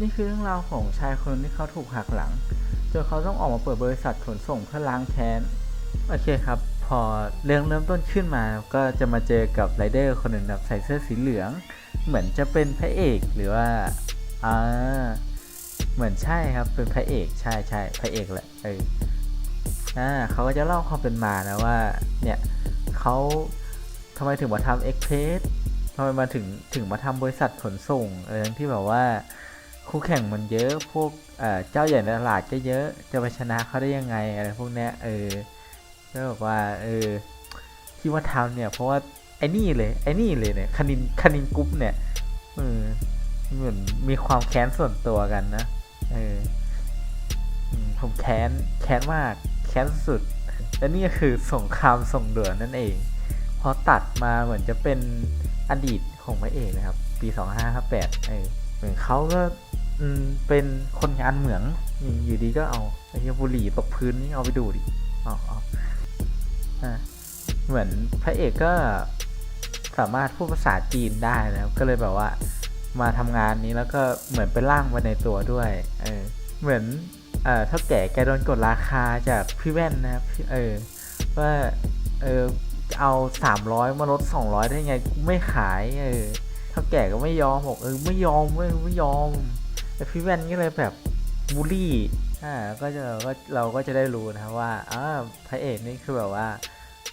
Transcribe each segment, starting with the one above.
นี่คือเรื่องราวของชายคนที่เขาถูกหักหลังจนเขาต้องออกมาเปิดบริษัทขนส่งเพื่อล้างแค้น โอเคครับ พอเรื่องเริ่มต้นขึ้นมาก็จะมาเจอกับไรเดอร์คนหนึ่งแบบใส่เสื้อสีเหลือง เหมือนจะเป็นพระเอกหรือว่าอ่าเหมือนใช่ครับเป็นพระเอกใช่ใช่พระเอกแหละเอออ่าเขาก็จะเล่าความเป็นมานะว่าเนี่ยเขาทำไมถึงมาทำเอ็กเพสทำไมมาถึงถึงมาทำบริษัทขนส่งอะไรทั้งที่แบบว่า คู่แข่งมันเยอะพวกเอ่อเจ้าใหญ่ในตลาดก็เยอะจะไปชนะเขาได้ยังไงอะไรพวกเนี้ยเออก็บอกว่าเออที่ว่าทำเนี่ยเพราะว่าไอ้นี่เลยไอ้นี่เลยเนี่ยคณินคณินกรุ๊ปเนี่ยเออเหมือนมีความแค้นส่วนตัวกันนะเออผมแค้นแค้นมากแค้นสุดและนี่ก็คือสงครามส่งเดือนั่นเองพอตัดมาเหมือนจะเป็นอดีตของพระเอกนะครับ ปี 2558เออเหมือนเขาก็ อืม เป็นคนงานเหมืองอยู่อยู่ดีก็เอาไอ้เหี้ยบุหรี่ตกพื้นนี่เอาไปดูดิเอาเอาอะเหมือนพระเอกก็สามารถพูดภาษาจีนได้นะครับก็เลยแบบว่า มาทำงานนี้แล้วก็เหมือนเป็นร่างไว้ในตัวด้วย เออ เหมือนเอ่อเท่าแก่แกโดนกดราคาจากพี่แว่นนะครับพี่เออว่าเออเอาสามร้อยมาลดสองร้อยได้ไงกูไม่ขาย เออเท่าแก่ก็ไม่ยอมบอกเออไม่ยอมไม่ไม่ยอม แต่พี่แว่นก็เลยแบบบูลลี่อ่าก็จะเราก็เราก็จะได้รู้นะครับว่าอ่าพระเอกนี่คือแบบว่า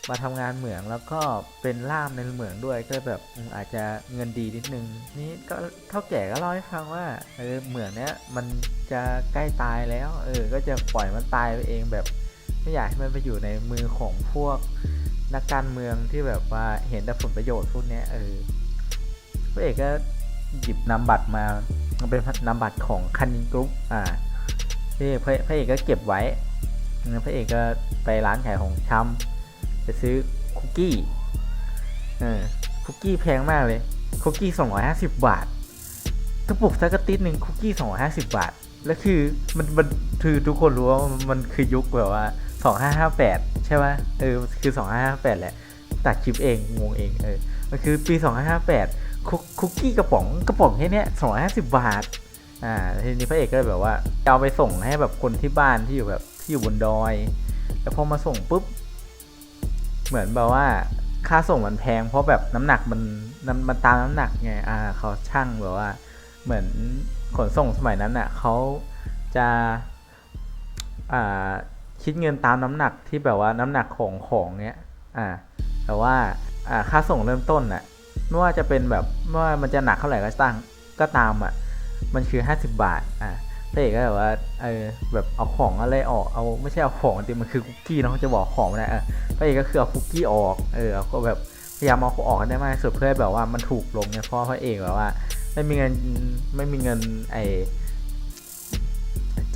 มาทำงานเหมืองแล้วก็เป็นล่ามในเหมืองด้วยก็แบบอาจจะเงินดีนิดนึงนี่ก็เท่าแก่ก็เล่าให้ฟังว่าเออเหมืองเนี้ยมันจะใกล้ตายแล้วเออก็จะปล่อยมันตายไปเองแบบไม่อยากให้มันไปอยู่ในมือของพวกนักการเมืองที่แบบว่าเห็นแต่ผลประโยชน์พวกเนี้ยเออพระเอกก็ หยิบนามบัตรมามันเป็นนามบัตรของคันนิงกรุ๊ปอ่าพี่พระพระเอกก็เก็บไว้พระเอกก็ไปร้านขายของชำไปซื้อคุกกี้เออคุกกี้แพงมากเลยคุกกี้250 บาทถ้าปลุกสักะติดหนึ่งคุกกี้250 บาท แล้วคือมันมันคือทุกคนรู้ว่ามันคือยุคแบบว่า 2558 ใช่ไหมเออคือ 2558 แหละตัดคลิปเองงงเองเออมันคือปี 2558 คุกกี้กระป๋องกระป๋องแค่นี้สองร้อยห้าสิบบาทอ่าทีนี้พระเอกก็เลยแบบว่าเอาไปส่งให้แบบคนที่บ้านที่อยู่แบบที่อยู่บนดอย แล้วพอมาส่งปุ๊บ เหมือนแบบว่าค่าส่งมันแพง เพราะแบบน้ำหนักมันมันมันตามน้ำหนักไงอ่าเขาช่างแบบว่า เหมือนขนส่งสมัยนั้นอะเขาจะอ่าคิดเงินตามน้ำหนักที่แบบว่าน้ำหนักของของเนี้ยอ่าแต่ว่าอ่าค่าส่งเริ่มต้นอะ ไม่ว่าจะเป็นแบบไม่ว่ามันจะหนักเท่าไหร่ก็ตั้งก็ตามอะ มันคือ 50 บาทอ่าพระเอกก็แบบว่าเออแบบเอาของอะไรออกเอาไม่ใช่เอาของจริงมันคือคุกกี้เนาะจะบอกของไม่ได้เออพระเอกก็คือเอาคุกกี้ออกเออเอาก็แบบพยายามเอาออกให้ได้มากที่สุดเพื่อแบบว่ามันถูกลงเนี่ยเพราะพระเอกแบบว่าไม่มีเงินไม่มีเงินไอ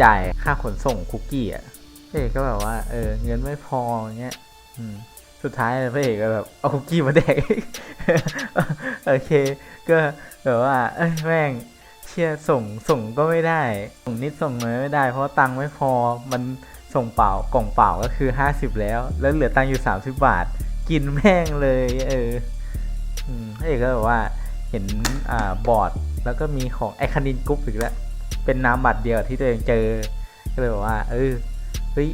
จ่ายค่าขนส่งคุกกี้อะพระเอกก็แบบว่าเออเงินไม่พออย่างเงี้ยอืม สุดท้ายพระเอกก็แบบเอาคุกกี้มาแดกโอเค ก็แบบว่าเอ้ยแม่งเชี่ยส่งส่งก็ไม่ได้ ส่งนิดส่งน้อยไม่ได้ เพราะตังค์ไม่พอมันส่งเปล่ากล่องเปล่าก็คือห้าสิบแล้ว แล้วเหลือตังค์อยู่สามสิบบาท กินแม่งเลย เออพระเอกก็แบบว่าเห็นอ่าบอร์ดแล้วก็มีของไอคานินกรุ๊ปอีกแล้วเป็นนามบัตรเดียวที่ตัวเองเจอก็เลยบอกว่าเออเฮ้ย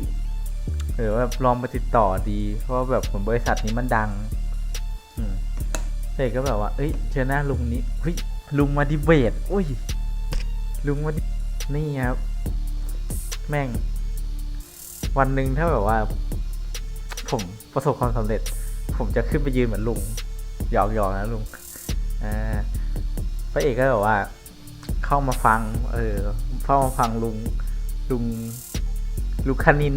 หรือว่าลองไปติดต่อดี เพราะว่าแบบผลบริษัทนี้มันดังอืมเอกก็แบบว่า เอ้ยเจอหน้าลุงนี้เฮ้ยลุงมาดีเบตอุ้ย ลุงมาดินี่ครับ แม่ง วันหนึ่งถ้าแบบว่า ผมประสบความสำเร็จ ผมจะขึ้นไปยืนเหมือนลุง หยอกๆนะลุง อ่า พระเอกก็แบบว่า เข้ามาฟัง เออ เข้ามาฟังลุง ลุงลุงคณิน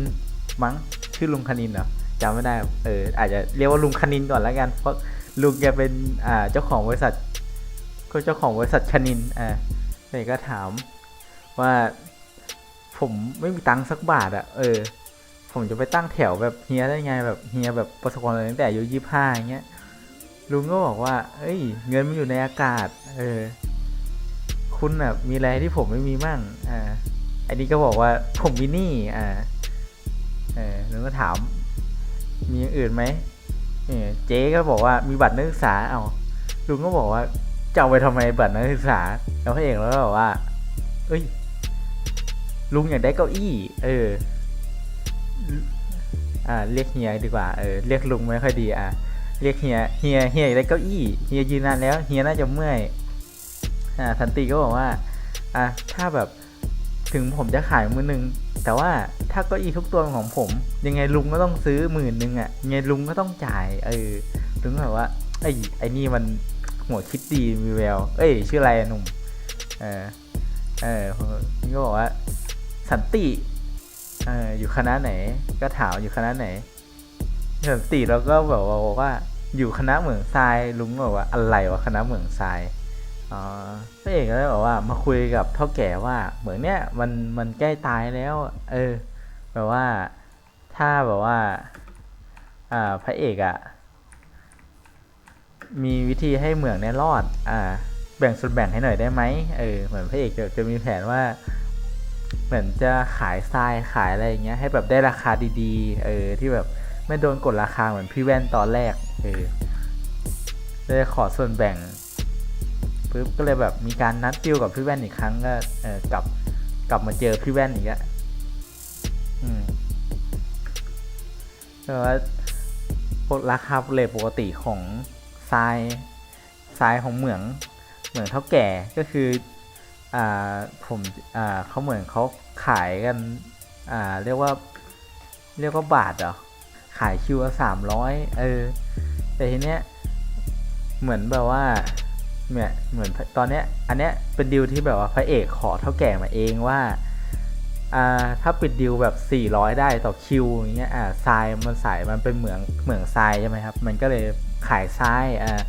มั้งชื่อลุงคณินเหรอจำไม่ได้เอออาจจะเรียกว่าลุงคณินก่อนแล้วกัน เพราะลุงแกเป็นอ่าเจ้าของบริษัท ก็เจ้าของบริษัทคณินอ่าเอกก็ถามว่าผมไม่มีตังค์สักบาทอะเออ ผมจะไปตั้งแถวแบบเฮียได้ไงแบบเฮียแบบประสบความสำเร็จตั้งแต่อายุยี่ห้าอย่างเงี้ยลุงก็บอกว่า เอ้ย เงินมันอยู่ในอากาศ เออ คุณแบบมีอะไรที่ผมไม่มีมั่ง อ่า อันนี้ก็บอกว่าผมมีหนี้ อ่า เออลุงก็ถาม มีอย่างอื่นไหมเออเจ๊ก็บอกว่ามีบัตรนักศึกษาเอาลุงก็บอกว่าจะเอาไปทำไมบัตรนักศึกษา แล้วพระเอกแล้วก็บอกว่า เอ้ย ลุงอยากได้เก้าอี้ เออ อ่า เรียกเฮียดีกว่า เออ เรียกลุงไม่ค่อยดี อะ เรียกเฮีย เฮีย เฮียอยากได้เก้าอี้ เฮียยืนนานแล้ว เฮียน่าจะเมื่อย อ่าสันติก็บอกว่า อะ ถ้าแบบ ถึงผมจะขายมือหนึ่งแต่ว่าถ้าเก้าอี้ทุกตัวของผม ยังไงลุงก็ต้องซื้อหมื่นหนึ่งอะยังไงลุงก็ต้องจ่ายเออลุงแบบว่าไอ้ไอ้นี่มันหัวคิดดีมีแววเอ้ยชื่ออะไรหนุ่มเออเออนี่ก็บอกว่า สันติเอออยู่คณะไหน ก็ถามอยู่คณะไหน สันติเราก็แบบว่าบอกว่า อยู่คณะเหมืองทรายลุงบอกว่าอะไรวะคณะเหมืองทราย พระเอกก็เลยบอกว่ามาคุยกับเท่าแก่ว่า เหมือนเนี้ยมันมันใกล้ตายแล้ว เออแบบว่าถ้าแบบว่า อ่าพระเอกอะ่ะ มีวิธีให้เหมืองเนี่ยรอด อ่า แบ่งส่วนแบ่งให้หน่อยได้ไหมเออเหมือนพระเอกจะจะมีแผนว่า เหมือนจะขายทรายขายอะไรอย่างเงี้ยให้แบบได้ราคาดีๆ เออ ที่แบบไม่โดนกดราคาเหมือนพี่แว่นตอนแรก เออเลยขอส่วนแบ่ง ปุ๊บก็เลยแบบมีการนัดดิวกับพี่แว่นอีกครั้งก็เออกลับกลับมาเจอพี่แว่นอีกอะอืมแต่ว่าราคาเลทปกติของทรายทรายของเหมืองเหมืองเท่าแก่ก็คืออ่าผมอ่าเขาเหมือนเขาขายกันอ่าเรียกว่าเรียกว่าบาทเหรอขายคิวละสามร้อยเออแต่ทีเนี้ยเหมือนแบบว่า เนี่ยเหมือนตอนเนี้ยอันเนี้ยเป็นดีลที่แบบว่าพระเอกขอเท่าแก่มาเองว่าอ่าถ้าปิดดีลแบบ 400 ได้ต่อคิวอย่างเงี้ยอ่าทรายมันสายมันเป็นเหมืองเหมืองทรายใช่ไหมครับ มันก็เลยขายทรายอ่า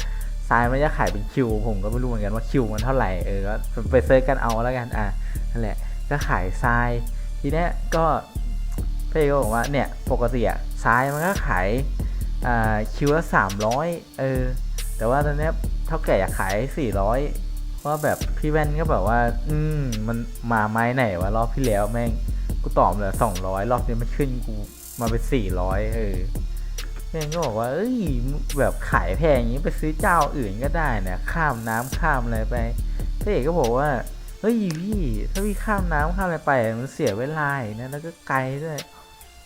ทรายมันจะขายเป็นคิว ผมก็ไม่รู้เหมือนกันว่าคิวมันเท่าไหร่เออก็ไปเซิร์ชกันเอาแล้วกันอ่านั่นแหละก็ขายทรายทีเนี้ยก็พระเอกก็บอกว่าเนี่ยปกติอะทรายมันก็ขายอ่าคิวละ300เออ แต่ว่าตอนนี้เท่าแก่อยากขายสี่ร้อยเพราะแบบพี่แว่นก็แบบว่า อืมมันมาไม้ไหนวะรอบที่แล้วแม่งกูตอบเหลือสองร้อยรอบนี้มันขึ้นกูมาเป็นสี่ร้อยเออแม่งก็บอกว่า เอ้ย แบบขายแพงอย่างนี้ไปซื้อเจ้าอื่นก็ได้นะข้ามน้ำข้ามอะไรไปพี่เอกก็บอกว่า เฮ้ยพี่ ถ้าพี่ข้ามน้ำข้ามอะไรไป มันเสียเวลาอีกนะแล้วก็ไกลด้วย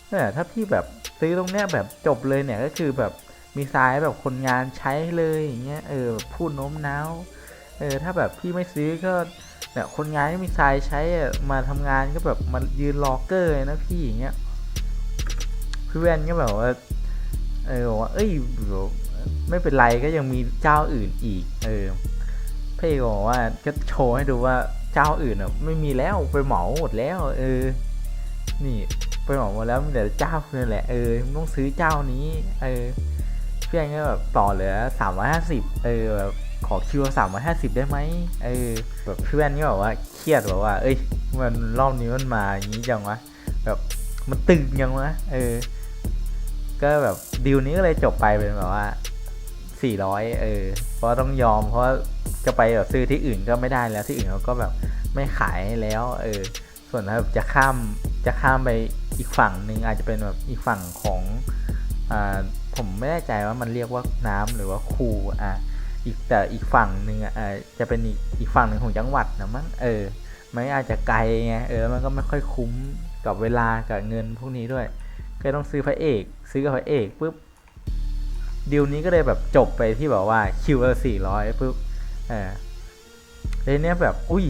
เนี่ยถ้าพี่แบบซื้อตรงเนี้ยแบบจบเลยเนี่ยก็คือแบบ มีทรายแบบคนงานใช้เลยอย่างเงี้ยเออพูดโน้มน้าวเออถ้าแบบพี่ไม่ซื้อก็เนี่ยคนงานที่มีทรายใช้มาทำงานก็แบบมายืนรอเกอร์นะพี่อย่างเงี้ยพี่แว่นก็แบบว่าเออบอกว่าเอ้ยไม่เป็นไรก็ยังมีเจ้าอื่นอีก เออพี่ก็บอกว่าก็โชว์ให้ดูว่าเจ้าอื่นอะไม่มีแล้วไปเหมาหมดแล้ว เออ นี่ไปเหมาหมดแล้วมีแต่เจ้านี่แหละเออต้องซื้อเจ้านี้ เออ เพื่อนก็แบบต่อเหลือสามร้อยห้าสิบเออแบบขอคิวสามร้อยห้าสิบได้ไหมเออแบบเพื่อนก็แบบว่าเครียดแบบว่า เอ้ยมันรอบนี้มันมาอย่างนี้จังวะแบบมันตึงยังวะเออ ก็แบบดีลนี้ก็เลยจบไปเป็นแบบว่าสี่ร้อยเออ เพราะต้องยอม เพราะจะไปแบบซื้อที่อื่นก็ไม่ได้แล้วที่อื่นเขาก็แบบไม่ขายแล้ว เออ ส่วนถ้าแบบจะข้ามจะข้ามไปอีกฝั่งหนึ่งอาจจะเป็นแบบอีกฝั่งของอ่า ผมไม่แน่ใจว่ามันเรียกว่าน้ำหรือว่าคูอะอีกแต่อีกฝั่งหนึ่งอะจะเป็นอีกอีกฝั่งหนึ่งของจังหวัดนะมั้งเออมันอาจจะไกลไงเออแล้วมันก็ไม่ค่อยคุ้มกับเวลากับเงินพวกนี้ด้วย ก็ต้องซื้อพระเอก ซื้อกับพระเอกปุ๊บดีลนี้ก็เลยแบบจบไปที่แบบว่าคิวละสี่ร้อยปุ๊บเออทีเนี้ยแบบอุ้ย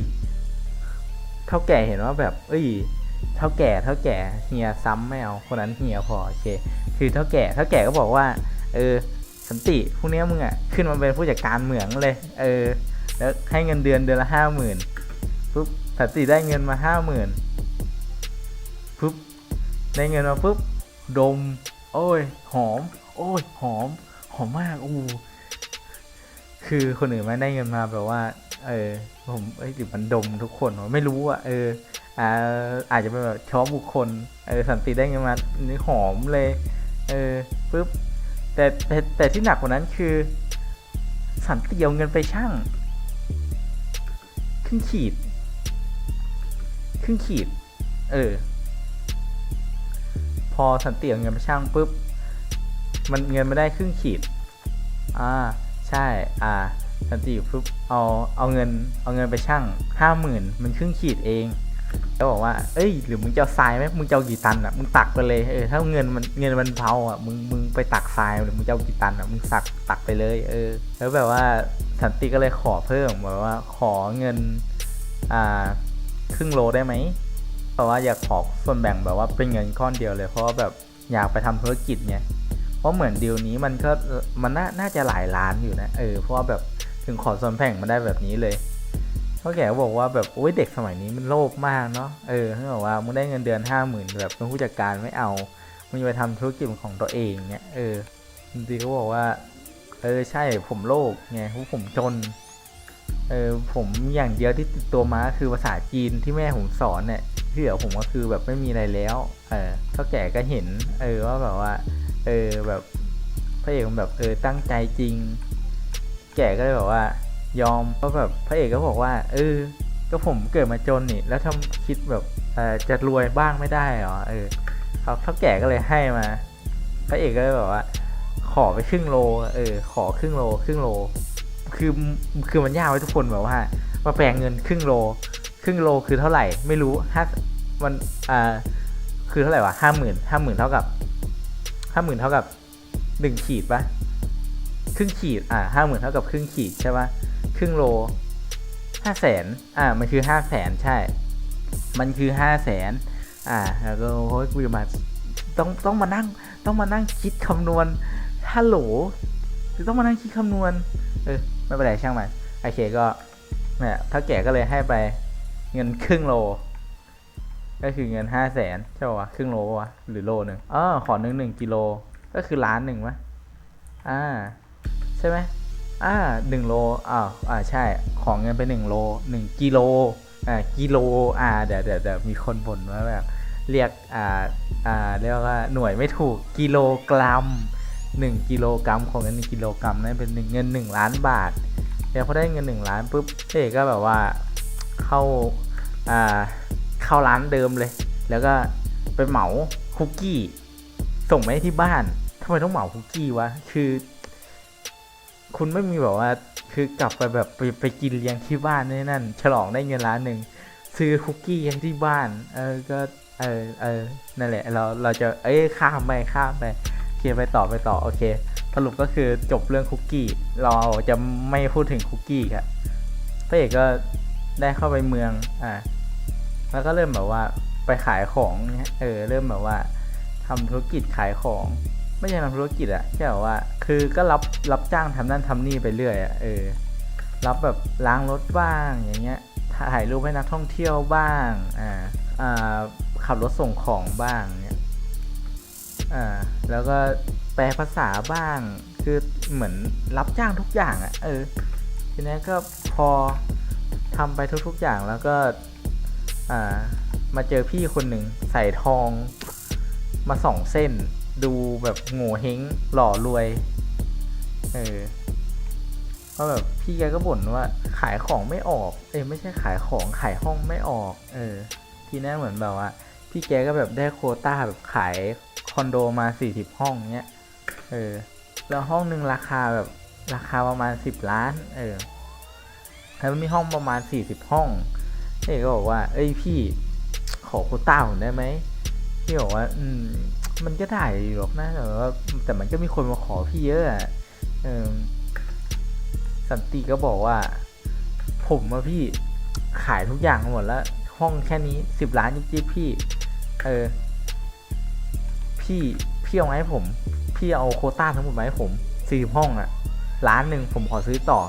เท่าแก่เห็นว่าแบบเอ้ยเท่าแก่เท่าแก่เฮียซ้ำไม่เอาคนนั้นเฮียพอโอเค คือเท่าแก่เท่าแก่ก็บอกว่า เออสันติพวกนี้มึงอะขึ้นมาเป็นผู้จัดการเหมืองเลย เออ แล้วให้เงินเดือนเดือนละห้าหมื่นปุ๊บสันติได้เงินมาห้าหมื่นปุ๊บได้เงินมาปุ๊บดม โอ้ย หอม โอ้ย หอม หอมมากอู้คือคนอื่นไม่ได้เงินมาแบบว่า เออ ผมเอ้หรือมันดมทุกคนวะไม่รู้อะเอออาอาจจะเป็นแบบเฉพาะบุคคลเออสันติได้เงินมานี่หอมเลย เออปุ๊บแต่แต่แต่ที่หนักกว่านั้นคือ สันติเอาเงินไปช่างครึ่งขีดครึ่งขีด เออ พอสันติเอาเงินไปช่างปุ๊บมันเงินไม่ได้ครึ่งขีด อ่า ใช่ อ่า สันติปุ๊บเอา เอาเงิน เอาเงินไปช่างห้าหมื่นมันครึ่งขีดเอง แล้วบอกว่า เอ้ย หรือมึงจะเอาทรายไหมมึงจะเอากี่ตันอะ มึงตักไปเลย เออ ถ้าเงินมันเงินมันเผาอะ มึง มึงไปตักทรายหรือมึงจะเอากี่ตันอะ มึงสักตักไปเลย เออ แล้วแบบว่าสันติก็เลยขอเพิ่มแบบว่าขอเงิน อ่า ครึ่งโลได้ไหมเพราะว่าอยากขอส่วนแบ่งแบบว่าเป็นเงินก้อนเดียวเลย เพราะว่าแบบอยากไปทำธุรกิจไง เพราะเหมือนดีลนี้มันก็มันน่าน่าจะหลายล้านอยู่นะ เออ เพราะว่าแบบถึงขอส่วนแบ่งมาได้แบบนี้เลย เขาแกบอกว่าแบบโอ้ยเด็กสมัยนี้มันโลภมากเนาะเออเขาบอกว่ามึงได้เงินเดือนห้าหมื่นแบบเป็นผู้จัดการไม่เอามึงจะไปทำธุรกิจของตัวเองเนี่ยเออจริงเขาบอกว่า เออใช่ผมโลภไงเพราะผมจนเออผมอย่างเดียวที่ติดตัวมาคือภาษาจีนที่แม่ผมสอนเนี่ยที่เหลือผมก็คือแบบไม่มีอะไรแล้ว เออเท่าแก่ก็เห็น เออว่าแบบว่า เออแบบพระเอกแบบเออตั้งใจจริง แก่ก็เลยบอกว่า ยอมเพราะแบบพระเอกก็บอกว่า เออ ก็ผมเกิดมาจนนี่ แล้วทำคิดแบบเออจะรวยบ้างไม่ได้เหรอเออเขาเท่าแก่ก็เลยให้มา พระเอกก็เลยบอกว่า ขอไปครึ่งโล เออ ขอครึ่งโล ครึ่งโล คือคือมันยากไว้ทุกคนแบบว่ามาแปลงเงินครึ่งโล ครึ่งโลคือเท่าไหร่ ไม่รู้ห้ามันอ่าคือเท่าไหร่วะห้าหมื่นห้าหมื่นเท่ากับห้าหมื่นเท่ากับหนึ่งขีดปะครึ่งขีดอ่าห้าหมื่นเท่ากับครึ่งขีดใช่ปะ ครึ่งโลห้าแสนอ่า มันคือห้าแสนใช่ มันคือห้าแสนอ่าแล้วก็โอ้ยกูจะมาต้องต้องมานั่งต้องมานั่งคิดคำนวณฮัลโหลต้องมานั่งคิดคำนวณ เออ ไม่เป็นไรช่างมันโอเคก็เนี่ยถ้าแก่ก็เลยให้ไปเงินครึ่งโล ก็คือเงินห้าแสนใช่ป่ะครึ่งโลวะหรือโลหนึ่งอ๋อขอหนึ่งหนึ่งกิโล ก็คือล้านหนึ่งวะอ่า ใช่ไหม อ่าหนึ่งโลอ้าวอ่าใช่ ของเงินไปหนึ่งโลหนึ่งกิโลอ่ากิโลอ่าเดี๋ยวเดี๋ยวเดี๋ยวมีคนบ่นว่าแบบเรียกอ่าอ่าเรียกว่าหน่วยไม่ถูกกิโลกรัมหนึ่งกิโลกรัมของเงินหนึ่งกิโลกรัมนั่นเป็นหนึ่งเงินหนึ่งล้านบาทแล้วพอได้เงินหนึ่งล้านปุ๊บเอกก็แบบว่าเข้าอ่าเข้าร้านเดิมเลย แล้วก็ไปเหมาคุกกี้ ส่งไปให้ที่บ้านทำไมต้องเหมาคุกกี้วะคือ คุณไม่มีแบบว่าคือกลับไปแบบไปไปกินเลี้ยงที่บ้านนี่นั่น ฉลองได้เงินล้านหนึ่งซื้อคุกกี้ที่บ้าน เออก็เออเออนั่นแหละ เราเราจะเอ้ยข้ามไปข้ามไปโอเคไปต่อไปต่อโอเค สรุปก็คือจบเรื่องคุกกี้ เราจะไม่พูดถึงคุกกี้ครับพระเอกก็ได้เข้าไปเมืองอ่าแล้วก็เริ่มแบบว่าไปขายของเนี้ยเออเริ่มแบบว่าทำธุรกิจขายของ ไม่ใช่ทำธุรกิจอะแค่แบบว่า คือก็รับรับจ้างทำนั่นทำนี่ไปเรื่อยอะเออรับแบบล้างรถบ้างอย่างเงี้ยถ่ายรูปให้นักท่องเที่ยวบ้างอ่าอ่าขับรถส่งของบ้างเนี้ยอ่าแล้วก็แปลภาษาบ้างคือเหมือนรับจ้างทุกอย่างอะเออทีนี้ก็พอทำไปทุก ๆอย่างแล้วก็อ่ามาเจอพี่คนหนึ่งใส่ทองมาสองเส้น ดูแบบโง่เฮงหล่อรวย เออเพราะแบบพี่แกก็บ่นว่าขายของไม่ออก เอ้ยไม่ใช่ขายของขายห้องไม่ออก เออ ทีนี้เหมือนแบบว่า พี่แกก็แบบได้โควต้าแบบขายคอนโดมาสี่สิบห้องเนี้ย เออ แล้วห้องหนึ่งราคาแบบราคาประมาณสิบล้าน เออ แล้วมันมีห้องประมาณสี่สิบห้องเอกก็บอกว่า เอ้ยพี่ขอโควต้าผมได้ไหมพี่บอกว่า อืม มันก็ได้อยู่หรอกนะแต่ว่าแต่มันก็มีคนมาขอพี่เยอะอะสันติก็บอกว่า ผมอะพี่ขายทุกอย่างหมดแล้ว ห้องแค่นี้สิบล้านจิ๊บๆพี่ เออ พี่พี่เอาไงให้ผม พี่เอาโคต้าทั้งหมดมาให้ผมสี่ห้องอะล้านหนึ่งผมขอซื้อต่อ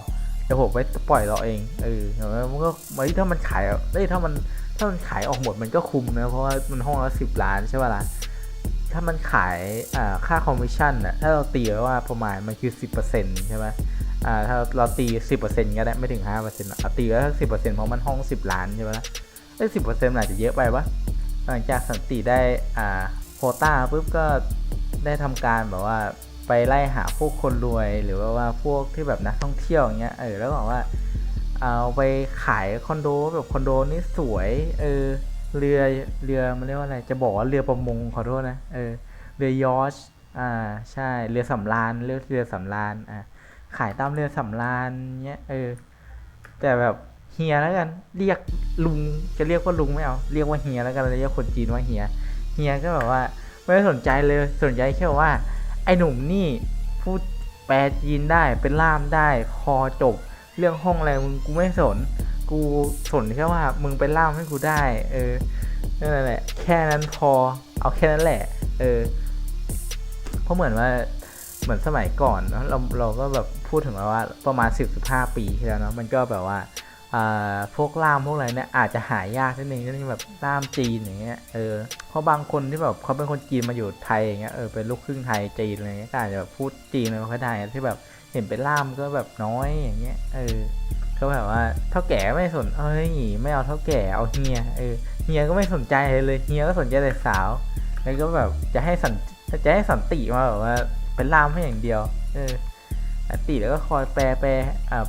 เดี๋ยวผมไปปล่อยเราเองเออแต่ว่ามันก็เฮ้ถ้ามันขายเอ้ยถ้ามันถ้ามันขายออกหมดมันก็คุ้มนะเพราะว่ามันห้องละสิบล้านใช่ป่ะล่ะ ถ้ามันขายค่าคอมมิชชั่นน่ะถ้าเราตีไว้ว่าประมาณมันคือ 10%ใช่ไหมถ้าเราตี 10%ก็ได้ไม่ถึง5%อเอาตีไว้สัก10%เพราะมันห้อง 10 ล้านใช่ไหมล่ะไอ้สิบเปอร์เซ็นต์อาจจะเยอะไปปะหลังจากสันติได้อ่าโควต้าปุ๊บก็ได้ทำการแบบว่าไปไล่หาพวกคนรวยหรือว่าว่าพวกที่แบบนักท่องเที่ยวอย่างเงี้ยเออแล้วบอกว่าเอาไปขายคอนโดแบบคอนโดนี่สวยเออ เรือเรือมันเรียกว่าอะไรจะบอกว่าเรือประมงขอโทษนะเออเรือยอชอ่าใช่เรือสำราญเรือเรือสำราญอ่าขายตามเรือสำราญเงี้ยเออแต่แบบเฮียแล้วกันเรียกลุงจะเรียกว่าลุงไม่เอาเรียกว่าเฮียแล้วกันเรียกคนจีนว่าเฮียเฮียก็แบบว่าไม่สนใจเลยสนใจแค่ว่า ไอ้หนุ่มนี่พูดแปลจีนได้เป็นล่ามได้ คอจบ เรื่องห้องอะไรมึงกูไม่สน กูสนแค่ว่ามึงเป็นล่ามให้กูได้ เออนั่นแหละแค่นั้นพอเอาแค่นั้นแหละ เออเพราะเหมือนว่าเหมือนสมัยก่อนเนอะเราเราก็แบบพูดถึงว่าประมาณสิบสิบห้าปีที่แล้วเนาะมันก็แบบว่าอ่าพวกล่ามพวกอะไรเนี่ยอาจจะหายากนิดนึงก็แบบล่ามจีนอย่างเงี้ยเออเพราะบางคนที่แบบเขาเป็นคนจีนมาอยู่ไทยอย่างเงี้ยเออเป็นลูกครึ่งไทยจีนอะไรเงี้ยก็อาจจะแบบพูดจีนไม่ค่อยได้ที่แบบเห็นเป็นล่ามก็แบบน้อยอย่างเงี้ยเออ ก็แบบว่าเท่าแก่ไม่สนเอ้ยไม่เอาเท่าแก่เอาเฮียเออเฮียก็ไม่สนใจเลยเฮียก็สนใจแต่สาว แล้วก็แบบจะให้สันจะให้สันติมาแบบว่าเป็นล่ามให้อย่างเดียว เออสันติแล้วก็คอยแปลแปลอ่า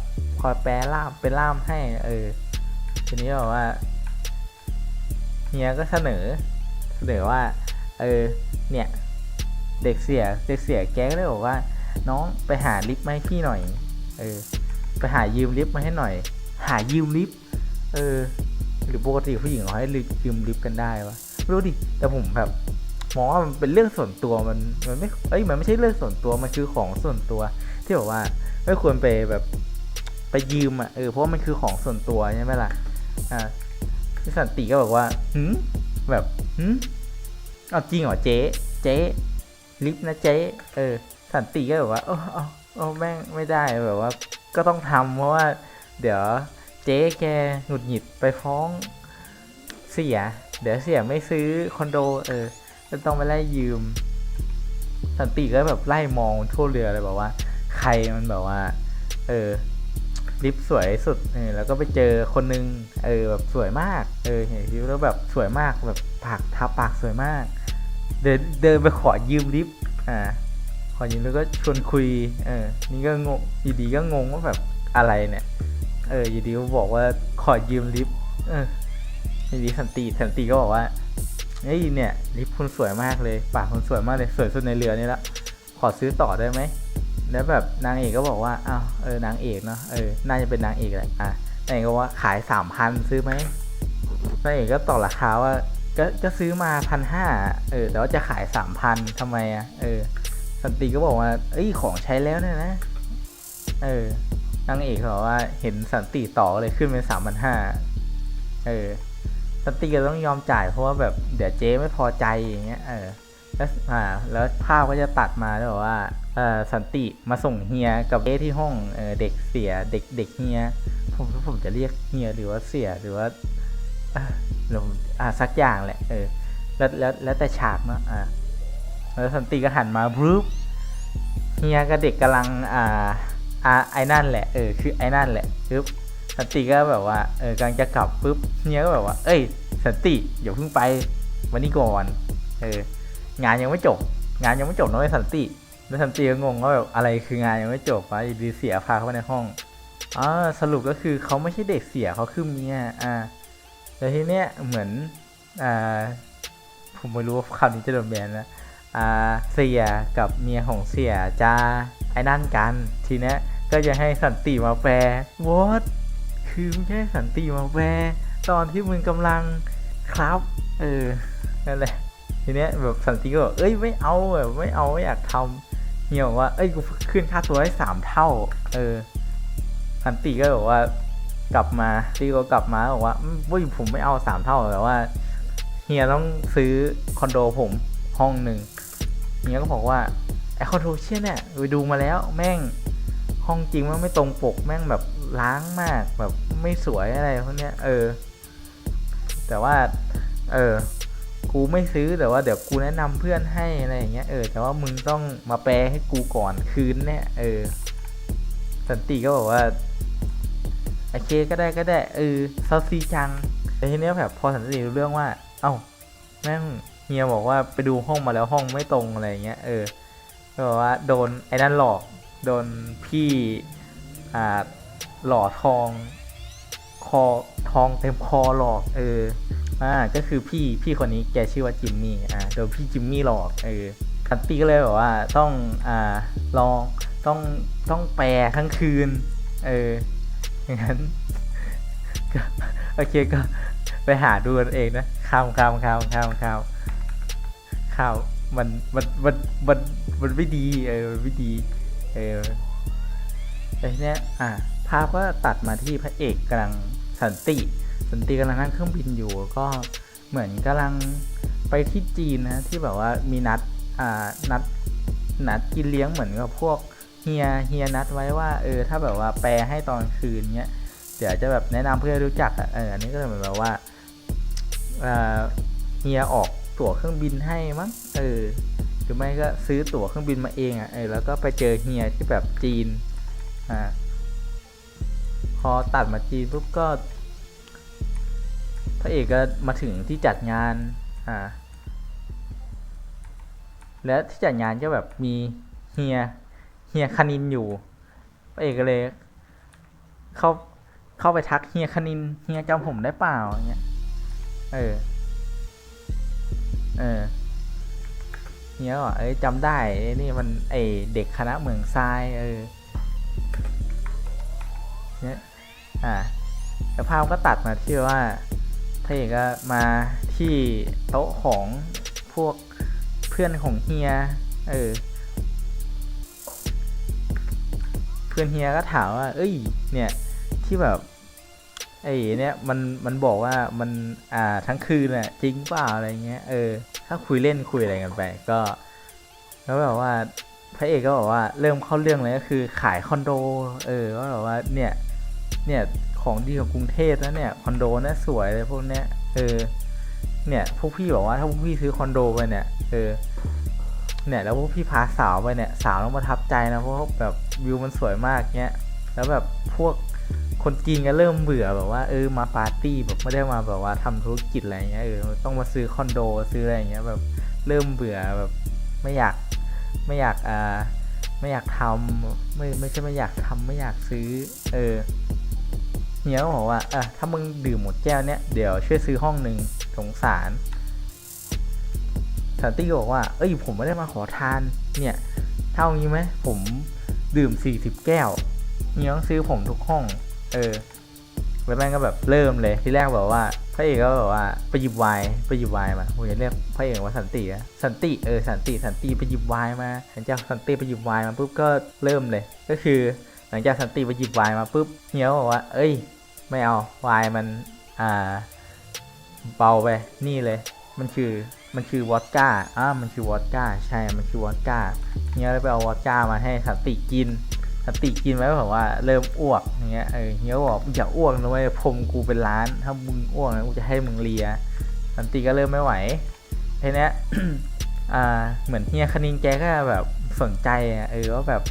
คอยแปลล่ามเป็นล่ามให้ เออ ทีนี้แบบว่าเฮียก็เสนอ เสนอว่า เออ เนี่ย เด็กเสีย เด็กเสียแกก็เลยบอกว่า น้องไปหาลิฟต์มาให้พี่หน่อย เออ ไปหายืมลิฟต์มาให้หน่อย หายืมลิฟต์เออ หรือปกติผู้หญิงเขาให้ยืมลิฟต์กันได้วะไม่รู้ดิแต่ผมแบบมองว่ามันเป็นเรื่องส่วนตัวมันมันไม่เอ้ยมันไม่ใช่เรื่องส่วนตัวมันคือของส่วนตัว ที่บอกว่าไม่ควรไปแบบไปยืมอะเออเพราะมันคือของส่วนตัวใช่ไหมล่ะอ่าพี่สันติก็บอกว่าหืมแบบหืมเอาจริงเหรอเจ๊เจ๊ลิฟต์นะเจ๊เออสันติก็แบบว่าเออเอาเอาแม่งไม่ได้แบบว่า ก็ต้องทำเพราะว่า เดี๋ยวเจ๊แกหงุดหงิดไปฟ้องเสีย เดี๋ยวเสียไม่ซื้อคอนโดเออก็ต้องไปไล่ยืม สันติก็แบบไล่มองทั่วเรือเลยแบบว่า ใครมันแบบว่า เออลิฟต์สวยสุดเออแล้วก็ไปเจอคนนึง เออแบบสวยมาก เออเห็นลิฟต์แล้วแบบสวยมากแบบปากทาปากสวยมาก เดินเดินไปขอยืมลิฟต์อ่า ขอยืมแล้วก็ชวนคุย เออ นี่ก็งงอยู่ดีก็งงว่าแบบอะไรเนี่ย เอออยู่ดีก็บอกว่าขอยืมลิฟต์ เอออยู่ดีสันติสันติก็บอกว่าเฮ้ยเนี่ยลิฟต์คุณสวยมากเลย ปากคุณสวยมากเลยสวยสุดในเรือนี่ละ ขอซื้อต่อได้ไหม แล้วแบบนางเอกก็บอกว่า อ้าว เออนางเอกเนาะ เออ น่าจะเป็นนางเอกแหละ อะนางเอกก็ว่าขายสามพันซื้อไหมนางเอกก็ต่อราคาว่า ก็ก็ซื้อมาพันห้าเออ แต่ว่าจะขายสามพันทำไมอะ เออ สันติก็บอกว่า เอ้ยของใช้แล้วเนี่ยนะ เออนางเอกบอกว่าเห็นสันติต่อเลยขึ้นเป็นสามพันห้าเออ สันติก็ต้องยอมจ่ายเพราะว่าแบบเดี๋ยวเจ๊ไม่พอใจอย่างเงี้ย เออ แล้วอ่า แล้วภาพก็จะตัดมาแล้วบอกว่า เออสันติมาส่งเฮียกับเจ๊ที่ห้อง เออเด็กเสียเด็กเด็กเฮีย ผมผมจะเรียกเฮียหรือว่าเสียหรือว่าอ่าหรืออ่าสักอย่างแหละ เออ แล้วแล้วแล้วแต่ฉากเนาะอ่า แล้วสันติก็หันมาบรูปเฮียกับเด็กกำลังอ่าอ่าไอ้นั่นแหละเออคือไอ้นั่นแหละปึ๊บสันติก็แบบว่าเออกำลังจะกลับปุ๊บเฮียก็แบบว่า เอ้ย สันติอย่าเพิ่งไปวันนี้ก่อนเอองานยังไม่จบ งานยังไม่จบนะไอ้ยสันติแล้วสันติก็งงว่าแบบอะไรคืองานยังไม่จบวะดีเสียพาเข้ามาในห้องอ๋อสรุปก็คือเขาไม่ใช่เด็กเสียเขาคือเมียอ่าแล้วทีเนี้ยเหมือนอ่าผมไม่รู้ว่าคำนี้จะโดนแบนนะ เสียกับเมียของเสียจะไอ้นั่นกัน ทีเนี้ยก็จะให้สันติมาแปล what คือไม่ใช่สันติมาแปลตอนที่มึงกำลังครับเออนั่นแหละทีเนี้ยแบบสันติก็บอกเอ้ยไม่เอาแบบไม่เอาไม่อยากทำเฮียบอกว่าเอ้ยกูขึ้นค่าตัวให้สามเท่า เออสันติก็บอกว่ากลับมาตีก็กลับมาบอกว่าเฮ้ยผมไม่เอาสามเท่าแต่ว่าเฮียต้องซื้อคอนโดผม ห้องหนึ่งเฮียก็บอกว่าไอคอนโดเชียเนี่ยไปดูมาแล้วแม่งห้องจริงมันไม่ตรงปกแม่งแบบล้างมากแบบไม่สวยอะไรพวกเนี้ยเออ แต่ว่า เออ กูไม่ซื้อแต่ว่าเดี๋ยวกูแนะนำเพื่อนให้อะไรอย่างเงี้ยเออแต่ว่ามึงต้องมาแปลให้กูก่อนคืนเนี่ย เออ สันติก็บอกว่าโอเคก็ได้ก็ได้เออซาซีจังแต่ทีเนี้ยแบบพอสันติรู้เรื่องว่า เอ้าแม่ง เฮียบอกว่าไปดูห้องมาแล้วห้องไม่ตรงอะไรเงี้ยเออก็บอกว่าโดนไอ้นั่นหลอก โดนพี่อ่าหล่อทอง คอทองเต็มคอหลอกเอออ่าก็คือพี่พี่คนนี้แกชื่อว่าจิมมี่อ่าโดนพี่จิมมี่หลอกเออคันตี้ก็เลยแบบว่าต้องอ่าลองต้องต้องแปลทั้งคืน เอออย่างนั้นก็โอเคก็ไปหาดูกันเองนะข้าวข้าวข้าวข้าวข้าว ข้าว มันมันมันมันมันไม่ดีเออมันไม่ดีเออแต่ทีเนี้ยอะภาพก็ตัดมาที่พระเอกกำลังสันติ สันติกำลังนั่งเครื่องบินอยู่ ก็เหมือนกำลังไปที่จีนนะที่แบบว่ามีนัดอ่านัดนัดกินเลี้ยงเหมือนกับพวกเฮียเฮียนัดไว้ว่าเออถ้าแบบว่าแปลให้ตอนคืนเนี้ยเดี๋ยวจะแบบแนะนำเพื่อรู้จักอะเอออันนี้ก็เหมือนแบบว่าเฮียออก ตั๋วเครื่องบินให้มั้งเออหรือไม่ก็ซื้อตั๋วเครื่องบินมาเองอะเออแล้วก็ไปเจอเฮียที่แบบจีนอ่าพอตัดมาจีนปุ๊บก็พระเอกก็มาถึงที่จัดงานอ่าและที่จัดงานก็แบบมีเฮียเฮียคณินอยู่พระเอกก็เลยเข้าเข้าไปทักเฮียคณินเฮียจำผมได้เปล่าอย่างเงี้ยเออ เออเฮียบอกเอ้ยจำได้ไอ้นี่มันไอเด็กคณะเมืองทรายเออเนี่ยอ่าแล้วภาพก็ตัดมาที่ว่าพระเอกก็มาที่โต๊ะของพวกเพื่อนของเฮีย เออ เพื่อนเฮียก็ถามว่า เอ้ย เนี่ย ที่แบบไอ้เนี่ยมันมันบอกว่ามันอ่าทั้งคืนน่ะจริงเปล่าอะไรเงี้ย เออ ถ้าคุยเล่นคุยอะไรกันไป ก็แล้วแบบว่าพระเอกก็บอกว่าเริ่มเข้าเรื่องเลยก็คือขายคอนโด เออก็แบบว่าเนี่ยเนี่ยของดีของกรุงเทพนะเนี่ยคอนโดนะสวยเลยพวกเนี้ยเออเนี่ยพวกพี่บอกว่าถ้าพวกพี่ซื้อคอนโดไปเนี่ยเออเนี่ยแล้วพวกพี่พาสาวไปเนี่ยสาวต้องประทับใจนะเพราะแบบวิวมันสวยมากเนี้ยแล้วแบบพวก คนจีนก็เริ่มเบื่อแบบว่าเออมาปาร์ตี้แบบไม่ได้มาแบบว่าทำธุรกิจอะไรเงี้ยเออต้องมาซื้อคอนโดซื้ออะไรเงี้ยแบบเริ่มเบื่อแบบไม่อยากไม่อยากอ่าไม่อยากทำไม่ไม่ใช่ไม่อยากทำไม่อยากซื้อ เออเฮียก็บอกว่าอะถ้ามึงดื่มหมดแก้วเนี้ยเดี๋ยวช่วยซื้อห้องหนึ่งสงสารสันติบอกว่า เอ้ยผมไม่ได้มาขอทาน เนี่ย เท่านี้ไหมผมดื่มสี่สิบแก้ว เฮียต้องซื้อผมทุกห้อง เออแล้วแม่งก็แบบเริ่มเลยที่แรกแบบว่าพระเอกก็แบบว่าไปหยิบวน์ไปหยิบวน์มาผมจะเรียกพระเอกว่าสันติอะสันติเออสันติสันติไปหยิบวน์มาหลังจากสันติไปหยิบวน์มาปุ๊บก็เริ่มเลย ก็คือ หลังจากสันติไปหยิบวน์มาปุ๊บเฮียบอกว่า เอ้ย ไม่เอาวน์มันอ่าเบาไปนี่เลย มันคือมันคือวอดก้าอ่ามันคือวอดก้า ใช่มันคือวอดก้าเฮียเลยไปเอาวอดก้ามาให้สันติกิน สันติกินไว้แบบว่าเริ่มอ้วกอย่างเงี้ยเออเฮียบอกอย่าอ้วกนะเว้ยพรมกูเป็นล้าน ถ้ามึงอ้วกนะกูจะให้มึงเลียสันติก็เริ่มไม่ไหวทีเนี้ยอ่าเหมือนเฮียคณินแกก็แบบสนใจอะเออว่าแบบ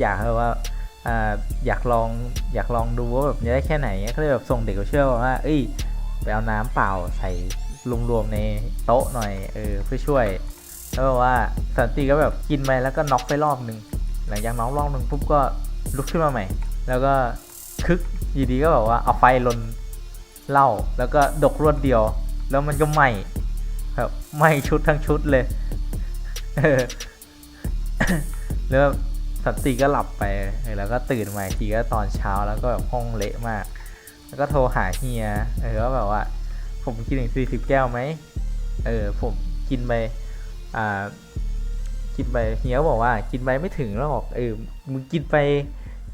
อยากแบบว่าอ่าอยากลองอยากลองดูว่าแบบจะได้แค่ไหนเงี้ยก็เลยแบบส่งเด็กไปเชื่อว่าเอ้ยไปเอาน้ำเปล่าใส่รวมๆในโต๊ะหน่อยเออเพื่อช่วยแล้วแบบว่าสันติก็แบบกินไปแล้วก็น็อกไปรอบหนึ่ง หลังจากน็อกรอบหนึ่งปุ๊บก็ลุกขึ้นมาใหม่ แล้วก็คึกอยีดีก็แบบว่าเอาไฟลนเหล้าแล้วก็ดกรวดเดียว แล้วมันก็ไหม้แบบไหม้ชุดทั้งชุดเลยแล้วสันติก็หลับไปแล้วก็ตื่นมาทีก็ตอนเช้าแล้วก็แบบห้องเละมาก แล้วก็โทรหาเฮียเออก็แบบว่า ผมกินถึงสี่สิบแก้วไหมเออผมกินไปอ่า กินไปเฮียบอกว่ากินไปไม่ถึงแล้วบอกเออมึงกินไป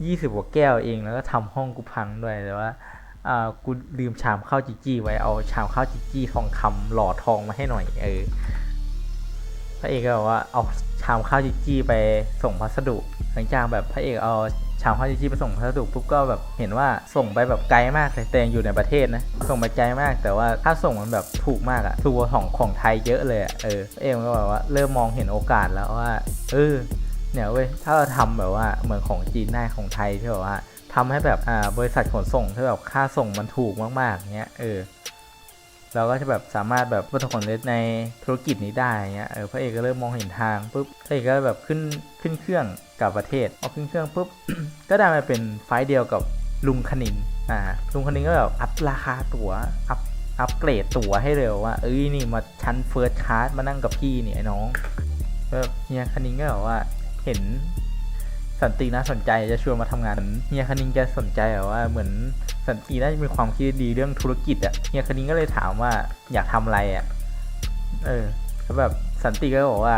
ยี่สิบกว่าแก้วเองแล้วก็ทำห้องกูพังด้วยแต่ว่าอ่ากูลืมชามข้าวจีจี้ไว้เอาชามข้าวจีจี้ทองคำหล่อทองมาให้หน่อยเออพระเอกก็บอกว่าเอาชามข้าวจีจี้ไปส่งพัสดุหลังจากแบบพระเอกเอา ชามข้าวจีจี้ไปส่งพัสดุปุ๊บก็แบบเห็นว่าส่งไปแบบไกลมากเลยแต่ยังอยู่ในประเทศนะส่งไปไกลมาก แต่ว่าถ้าส่งมันแบบถูกมากอะถูกกว่าของของไทยเยอะเลยอะเออเอกก็แบบว่าเริ่มมองเห็นโอกาสแล้วว่าเออเนี่ยเว้ยถ้าเราทำแบบว่าเหมือนของจีนได้ของไทยที่แบบว่าทำให้แบบอ่าบริษัทขนส่งที่แบบค่าส่งมันถูกมากๆเงี้ยเออ เราก็จะแบบสามารถแบบประสบความสำเร็จในธุรกิจนี้ได้เงี้ยเออพระเอกก็เริ่มมองเห็นทางปุ๊บพระเอกก็แบบขึ้นขึ้นเครื่องกลับประเทศเอาขึ้นเครื่องปุ๊บก็ได้มาเป็นไฟล์เดียวกับลุงคณินอ่าลุงคณินก็แบบอัพราคาตั๋วอัพอัพเกรดตั๋วให้เร็วว่าเอ้ยนี่มาชั้นเฟิร์สคลาสมานั่งกับพี่เนี่ยไอ้น้องแบบเฮียคณินก็แบบว่าเห็นสันติน่าสนใจจะชวนมาทำงานเฮียคณิงแกสนใจแบบว่าเหมือน สันติน่าจะมีความคิดดีเรื่องธุรกิจอะเฮียคณิงก็เลยถามว่าอยากทำอะไรอะเออแล้วแบบสันติก็บอกว่า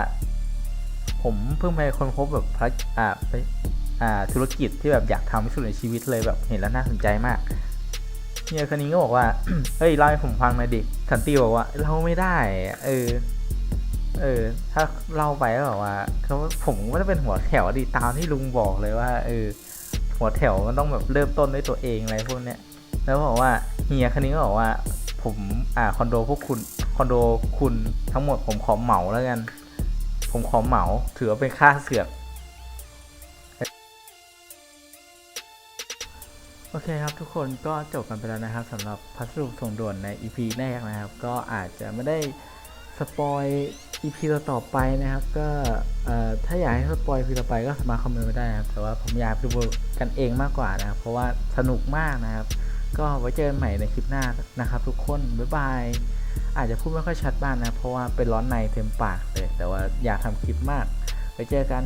ผมเพิ่งไปค้นพบแบบพระอ่าไปอ่าธุรกิจที่แบบอยากทำที่สุดในชีวิตเลยแบบเห็นแล้วน่าสนใจมากเฮียคณิงก็บอกว่าเฮ้ยเล่าให้ผมฟังหน่อยดิสันติบอกว่าเล่าไม่ได้เออเออ ถ้าเล่าไปก็บอกว่าเขาผมก็จะเป็นหัวแถวดีตามที่ลุงบอกเลยว่า เออ หัวแถวมันต้องแบบเริ่มต้นด้วยตัวเองอะไรพวกเนี้ยแล้วบอกว่าเฮียคนนี้ก็บอกว่าผมอ่าคอนโดพวกคุณคอนโดคุณทั้งหมดผมขอเหมาแล้วกัน ผมขอเหมาถือว่าเป็นค่าเสือกโอเคครับทุกคนก็จบกันไปแล้วนะครับสำหรับพัสดุส่งด่วนใน EP แรกนะครับ ก็อาจจะไม่ได้ สปอยอีพีต่อไปนะครับ ก็ถ้าอยากให้สปอยอีพีต่อไปก็สามารถคอมเมนต์ไว้ได้นะครับ แต่ว่าผมอยากดูกันเองมากกว่านะครับ เพราะว่าสนุกมากนะครับ ก็ไว้เจอกันใหม่ในคลิปหน้านะครับ ทุกคน บ๊ายบาย อาจจะพูดไม่ค่อยชัดบ้างนะเพราะว่าเป็นร้อนในเต็มปากเลย แต่ว่าอยากทำคลิปมาก ไว้เจอกัน